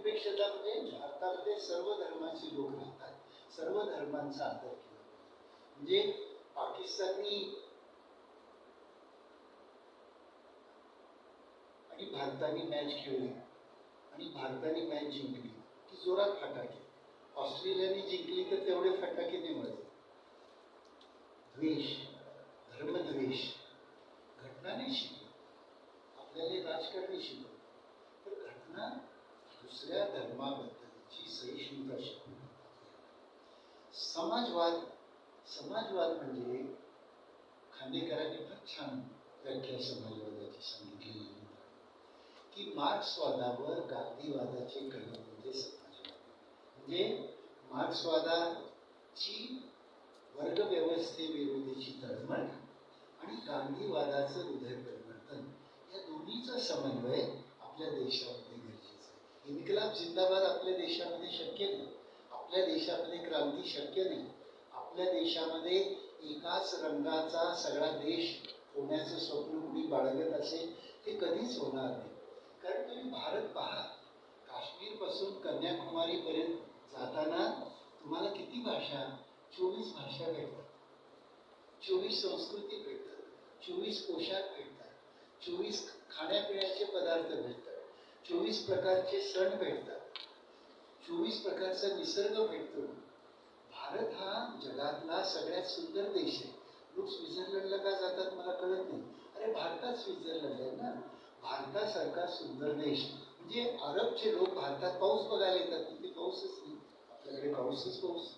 धर्मनिरपेक्षता म्हणजे भारतामध्ये सर्व धर्माची लोक राहतात. सर्व धर्मांचा आदर केला म्हणजे पाकिस्तानी आणि भारताने मॅच खेळली. आणि भारताने मॅच जिंकली. की जोरात फटाके. ऑस्ट्रेलियाने जिंकली तर तेवढे फटाके नाही मिळत. द्वेष. दुसऱ्या सहिष्णुता शिकवली समाजवाद समाजवाद म्हणजे खांडेकरांनी फार छान व्याख्या समाजवादाची सांगितलेली की मार्क्सवादावर गांधीवादाचे कलम म्हणजे समाजवाद. म्हणजे मार्क्सवादाची वर्गव्यवस्थेविरोधीची तळमळ आणि गांधीवादाचं हृदय परिवर्तन या दोन्हीचा समन्वय आपल्या देशामध्ये इन्कलाब जिंदाबाद आपल्या देशामध्ये शक्य नाही. आपल्या देशामध्ये क्रांती शक्य नाही. आपल्या देशामध्ये एकाच रंगाचा सगळा देश होण्याचं स्वप्न कुणी बाळगत असेल ते कधीच होणार नाही. कारण तुम्ही भारत पहा. काश्मीरपासून कन्याकुमारीपर्यंत जाताना तुम्हाला किती भाषा चोवीस भाषा भेटतात. चोवीस संस्कृती भेटतात. चोवीस पोशाख भेटतात. चोवीस खाण्यापिण्याचे पदार्थ भेटतात. चोवीस प्रकारचे सण भेटतात. चोवीस प्रकारचा निसर्ग भेटतो. भारत हा जगातला सगळ्यात सुंदर देश आहे. लोक स्वित्झर्लंडला का जातात मला कळत नाही. अरे भारतात स्वित्झर्लंड आहे ना. भारतासारखा सुंदर देश. म्हणजे अरबचे लोक भारतात पाऊस बघायला येतात. तिथे पाऊसच नाही. आपल्याकडे पाऊसच पाऊस.